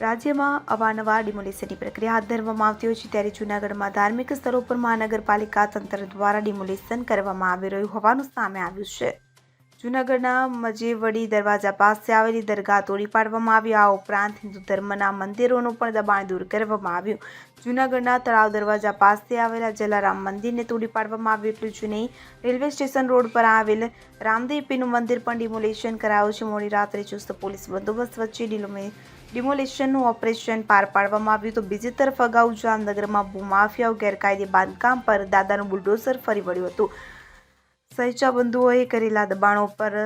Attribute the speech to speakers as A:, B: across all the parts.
A: રાજ્યમાં અવારનવાર ડિમોલિશનની પ્રક્રિયા હાથ ધરવામાં આવતી હોય છે, ત્યારે જૂનાગઢમાં ધાર્મિક સ્થળો પર મહાનગરપાલિકા તંત્ર દ્વારા ડિમોલિશન કરવામાં આવી રહ્યું હોવાનું સામે આવ્યું છે. જૂનાગઢના મજેવડી દરવાજા પાસે આવેલી દરગાહ તોડી પાડવામાં આવી. આ ઉપરાંત હિન્દુ ધર્મના મંદિરોનું પણ દબાણ દૂર કરવામાં આવ્યું. જૂનાગઢના તળાવ દરવાજા પાસે આવેલા જલારામ મંદિરને તોડી પાડવામાં આવ્યું એટલું જ નહીં રેલવે સ્ટેશન રોડ પર આવેલ રામદેવપીનું મંદિર પણ ડિમોલિશન કરાયું છે. મોડી રાત્રે ચુસ્ત પોલીસ બંદોબસ્ત વચ્ચે ડિલોમે ડિમોલિશનનું ઓપરેશન પાર પાડવામાં આવ્યું તો બીજી તરફ અગાઉ જામનગરમાં ભૂમાફિયાઓ, ગેરકાયદે બાંધકામ પર દાદાનું બુલડોઝર ફરી વળ્યું હતું. સહિચાબંધુઓએ કરેલા દબાણો પર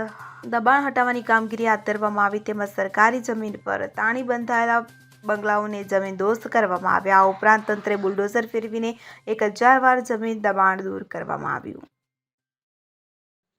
A: દબાણ હટાવવાની કામગીરી હાથ ધરવામાં આવી તેમજ સરકારી જમીન પર તાણી બંધાયેલા બંગલાઓને જમીન દોસ્ત કરવામાં આવ્યા. આ ઉપરાંત તંત્રે બુલડોઝર ફેરવીને એક હજાર વાર જમીન દબાણ દૂર કરવામાં આવ્યું.